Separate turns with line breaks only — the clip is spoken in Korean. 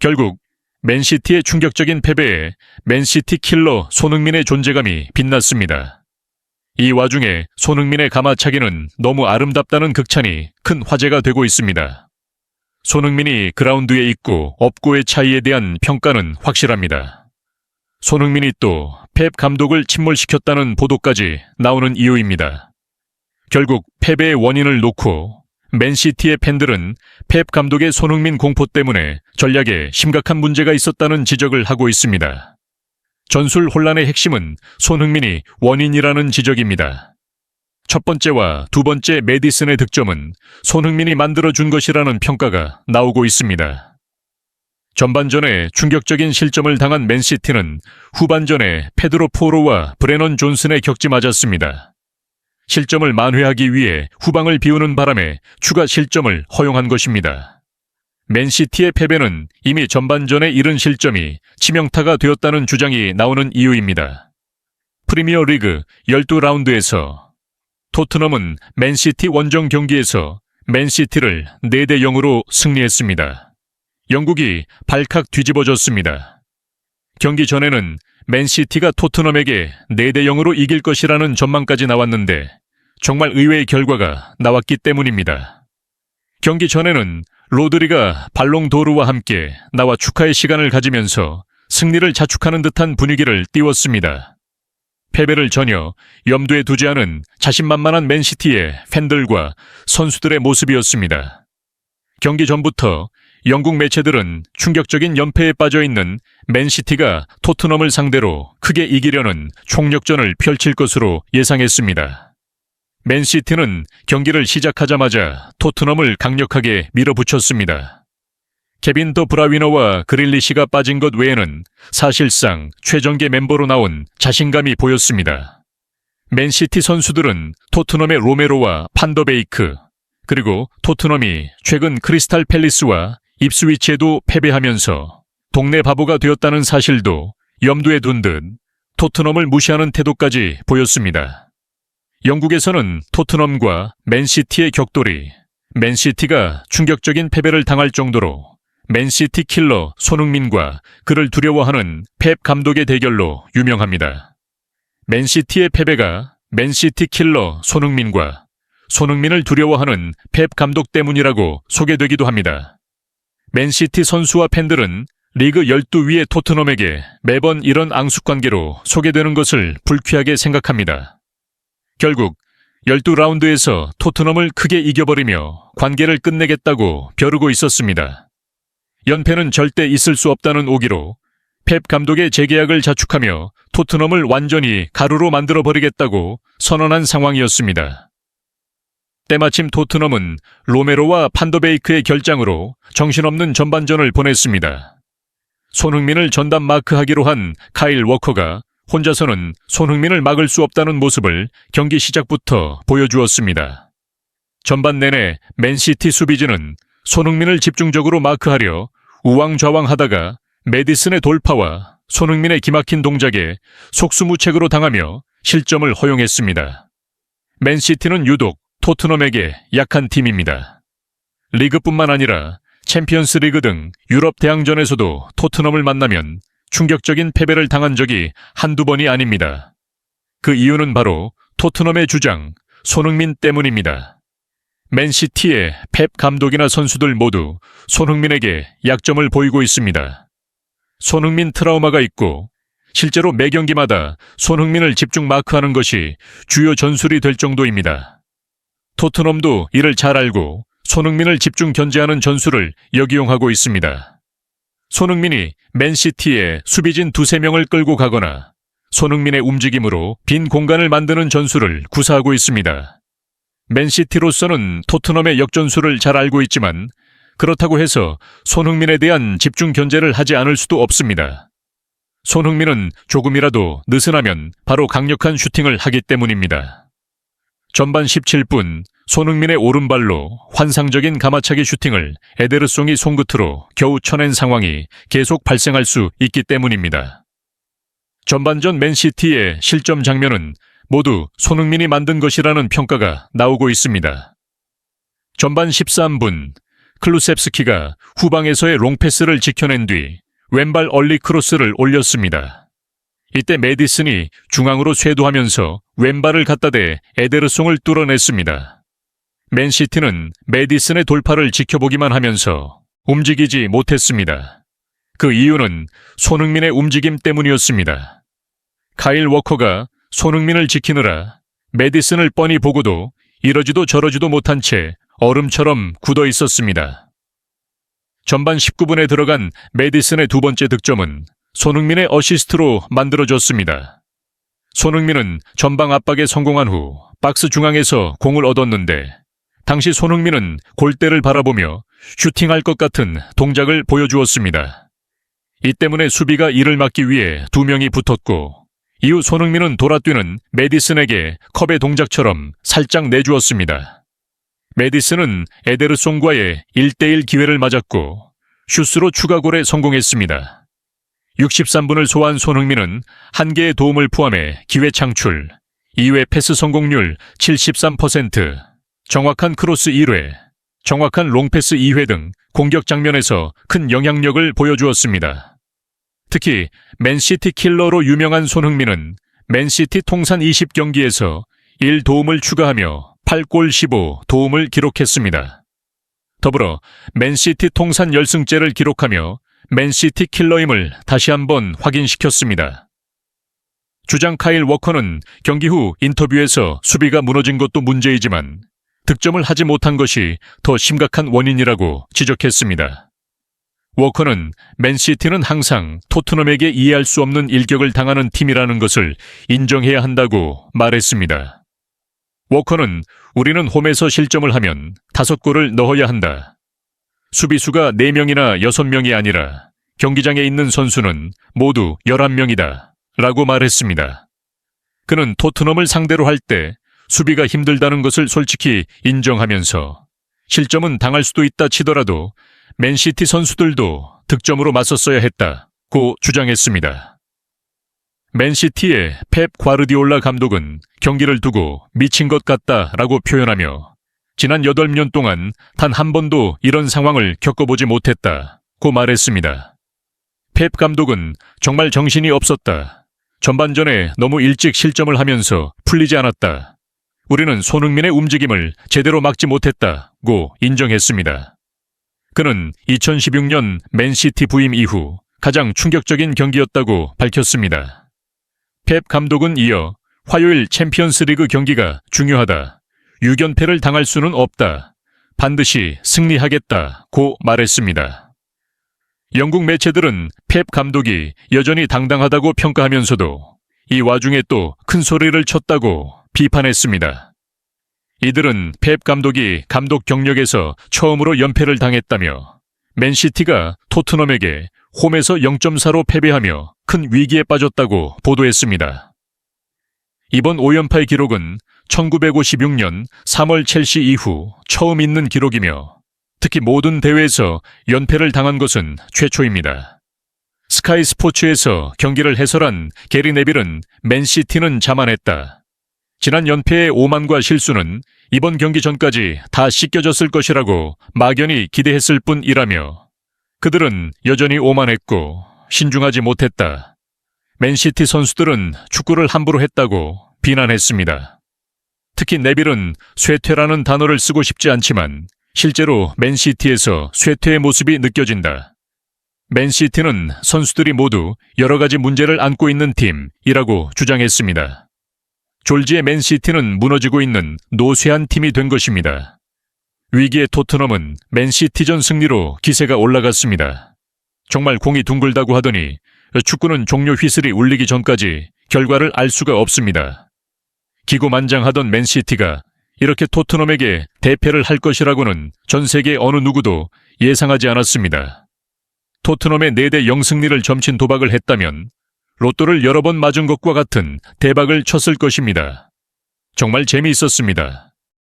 결국 맨시티의 충격적인 패배에 맨시티 킬러 손흥민의 존재감이 빛났습니다. 이 와중에 손흥민의 가마차기는 너무 아름답다는 극찬이 큰 화제가 되고 있습니다. 손흥민이 그라운드에 있고 없고의 차이에 대한 평가는 확실합니다. 손흥민이 또 펩 감독을 침몰시켰다는 보도까지 나오는 이유입니다. 결국 패배의 원인을 놓고 맨시티의 팬들은 펩 감독의 손흥민 공포 때문에 전략에 심각한 문제가 있었다는 지적을 하고 있습니다. 전술 혼란의 핵심은 손흥민이 원인이라는 지적입니다. 첫 번째와 두 번째 메디슨의 득점은 손흥민이 만들어준 것이라는 평가가 나오고 있습니다. 전반전에 충격적인 실점을 당한 맨시티는 후반전에 페드로 포로와 브레넌 존슨의 격지 맞았습니다. 실점을 만회하기 위해 후방을 비우는 바람에 추가 실점을 허용한 것입니다. 맨시티의 패배는 이미 전반전에 이른 실점이 치명타가 되었다는 주장이 나오는 이유입니다. 프리미어 리그 12라운드에서 토트넘은 맨시티 원정 경기에서 맨시티를 4대 0으로 승리했습니다. 영국이 발칵 뒤집어졌습니다. 경기 전에는 맨시티가 토트넘에게 4대 0으로 이길 것이라는 전망까지 나왔는데 정말 의외의 결과가 나왔기 때문입니다. 경기 전에는 로드리가 발롱도르와 함께 나와 축하의 시간을 가지면서 승리를 자축하는 듯한 분위기를 띄웠습니다. 패배를 전혀 염두에 두지 않은 자신만만한 맨시티의 팬들과 선수들의 모습이었습니다. 경기 전부터 영국 매체들은 충격적인 연패에 빠져 있는 맨시티가 토트넘을 상대로 크게 이기려는 총력전을 펼칠 것으로 예상했습니다. 맨시티는 경기를 시작하자마자 토트넘을 강력하게 밀어붙였습니다. 케빈 더 브라위너와 그릴리시가 빠진 것 외에는 사실상 최정계 멤버로 나온 자신감이 보였습니다. 맨시티 선수들은 토트넘의 로메로와 판더베이크, 그리고 토트넘이 최근 크리스탈 팰리스와 입스위치에도 패배하면서 동네 바보가 되었다는 사실도 염두에 둔 듯 토트넘을 무시하는 태도까지 보였습니다. 영국에서는 토트넘과 맨시티의 격돌이 맨시티가 충격적인 패배를 당할 정도로 맨시티 킬러 손흥민과 그를 두려워하는 펩 감독의 대결로 유명합니다. 맨시티의 패배가 맨시티 킬러 손흥민과 손흥민을 두려워하는 펩 감독 때문이라고 소개되기도 합니다. 맨시티 선수와 팬들은 리그 12위의 토트넘에게 매번 이런 앙숙 관계로 소개되는 것을 불쾌하게 생각합니다. 결국 12라운드에서 토트넘을 크게 이겨버리며 관계를 끝내겠다고 벼르고 있었습니다. 연패는 절대 있을 수 없다는 오기로 펩 감독의 재계약을 자축하며 토트넘을 완전히 가루로 만들어버리겠다고 선언한 상황이었습니다. 때마침 토트넘은 로메로와 판더베이크의 결장으로 정신없는 전반전을 보냈습니다. 손흥민을 전담 마크하기로 한 카일 워커가 혼자서는 손흥민을 막을 수 없다는 모습을 경기 시작부터 보여주었습니다. 전반 내내 맨시티 수비진은 손흥민을 집중적으로 마크하려 우왕좌왕하다가 메디슨의 돌파와 손흥민의 기막힌 동작에 속수무책으로 당하며 실점을 허용했습니다. 맨시티는 유독 토트넘에게 약한 팀입니다. 리그뿐만 아니라 챔피언스 리그 등 유럽 대항전에서도 토트넘을 만나면 충격적인 패배를 당한 적이 한두 번이 아닙니다. 그 이유는 바로 토트넘의 주장 손흥민 때문입니다. 맨시티의 펩 감독이나 선수들 모두 손흥민에게 약점을 보이고 있습니다. 손흥민 트라우마가 있고 실제로 매 경기마다 손흥민을 집중 마크하는 것이 주요 전술이 될 정도입니다. 토트넘도 이를 잘 알고 손흥민을 집중 견제하는 전술을 역이용하고 있습니다. 손흥민이 맨시티에 수비진 두세 명을 끌고 가거나 손흥민의 움직임으로 빈 공간을 만드는 전술을 구사하고 있습니다. 맨시티로서는 토트넘의 역전술을 잘 알고 있지만 그렇다고 해서 손흥민에 대한 집중 견제를 하지 않을 수도 없습니다. 손흥민은 조금이라도 느슨하면 바로 강력한 슈팅을 하기 때문입니다. 전반 17분 손흥민의 오른발로 환상적인 가마차기 슈팅을 에데르송이 손끝으로 겨우 쳐낸 상황이 계속 발생할 수 있기 때문입니다. 전반전 맨시티의 실점 장면은 모두 손흥민이 만든 것이라는 평가가 나오고 있습니다. 전반 13분 클루셉스키가 후방에서의 롱패스를 지켜낸 뒤 왼발 얼리 크로스를 올렸습니다. 이때 메디슨이 중앙으로 쇄도하면서 왼발을 갖다 대 에데르송을 뚫어냈습니다. 맨시티는 메디슨의 돌파를 지켜보기만 하면서 움직이지 못했습니다. 그 이유는 손흥민의 움직임 때문이었습니다. 카일 워커가 손흥민을 지키느라 메디슨을 뻔히 보고도 이러지도 저러지도 못한 채 얼음처럼 굳어 있었습니다. 전반 19분에 들어간 메디슨의 두 번째 득점은 손흥민의 어시스트로 만들어졌습니다. 손흥민은 전방 압박에 성공한 후 박스 중앙에서 공을 얻었는데 당시 손흥민은 골대를 바라보며 슈팅할 것 같은 동작을 보여주었습니다. 이 때문에 수비가 이를 막기 위해 두 명이 붙었고 이후 손흥민은 돌아뛰는 메디슨에게 컵의 동작처럼 살짝 내주었습니다. 메디슨은 에데르송과의 1대1 기회를 맞았고 슈스로 추가골에 성공했습니다. 63분을 소화한 손흥민은 한 개의 도움을 포함해 기회 창출, 2회 패스 성공률 73%, 정확한 크로스 1회, 정확한 롱패스 2회 등 공격 장면에서 큰 영향력을 보여주었습니다. 특히 맨시티 킬러로 유명한 손흥민은 맨시티 통산 20경기에서 1도움을 추가하며 8골 15 도움을 기록했습니다. 더불어 맨시티 통산 열승제를 기록하며 맨시티 킬러임을 다시 한번 확인시켰습니다. 주장 카일 워커는 경기 후 인터뷰에서 수비가 무너진 것도 문제이지만 득점을 하지 못한 것이 더 심각한 원인이라고 지적했습니다. 워커는 맨시티는 항상 토트넘에게 이해할 수 없는 일격을 당하는 팀이라는 것을 인정해야 한다고 말했습니다. 워커는 우리는 홈에서 실점을 하면 다섯 골을 넣어야 한다. 수비수가 4명이나 6명이 아니라 경기장에 있는 선수는 모두 11명이다. 라고 말했습니다. 그는 토트넘을 상대로 할 때 수비가 힘들다는 것을 솔직히 인정하면서 실점은 당할 수도 있다 치더라도 맨시티 선수들도 득점으로 맞섰어야 했다고 주장했습니다. 맨시티의 펩 과르디올라 감독은 경기를 두고 미친 것 같다라고 표현하며 지난 8년 동안 단 한 번도 이런 상황을 겪어보지 못했다고 말했습니다. 펩 감독은 정말 정신이 없었다. 전반전에 너무 일찍 실점을 하면서 풀리지 않았다. 우리는 손흥민의 움직임을 제대로 막지 못했다고 인정했습니다. 그는 2016년 맨시티 부임 이후 가장 충격적인 경기였다고 밝혔습니다. 펩 감독은 이어 화요일 챔피언스 리그 경기가 중요하다. 6연패를 당할 수는 없다. 반드시 승리하겠다고 말했습니다. 영국 매체들은 펩 감독이 여전히 당당하다고 평가하면서도 이 와중에 또 큰 소리를 쳤다고 비판했습니다. 이들은 펩 감독이 감독 경력에서 처음으로 연패를 당했다며 맨시티가 토트넘에게 홈에서 0.4로 패배하며 큰 위기에 빠졌다고 보도했습니다. 이번 5연파의 기록은 1956년 3월 첼시 이후 처음 있는 기록이며 특히 모든 대회에서 연패를 당한 것은 최초입니다. 스카이 스포츠에서 경기를 해설한 게리 네빌은 맨시티는 자만했다. 지난 연패의 오만과 실수는 이번 경기 전까지 다 씻겨졌을 것이라고 막연히 기대했을 뿐이라며 그들은 여전히 오만했고 신중하지 못했다. 맨시티 선수들은 축구를 함부로 했다고 비난했습니다. 특히 네빌은 쇠퇴라는 단어를 쓰고 싶지 않지만 실제로 맨시티에서 쇠퇴의 모습이 느껴진다. 맨시티는 선수들이 모두 여러 가지 문제를 안고 있는 팀이라고 주장했습니다. 졸지의 맨시티는 무너지고 있는 노쇠한 팀이 된 것입니다. 위기의 토트넘은 맨시티전 승리로 기세가 올라갔습니다. 정말 공이 둥글다고 하더니 축구는 종료 휘슬이 울리기 전까지 결과를 알 수가 없습니다. 기고만장하던 맨시티가 이렇게 토트넘에게 대패를 할 것이라고는 전 세계 어느 누구도 예상하지 않았습니다. 토트넘의 4대 0승리를 점친 도박을 했다면 로또를 여러 번 맞은 것과 같은 대박을 쳤을 것입니다. 정말 재미있었습니다.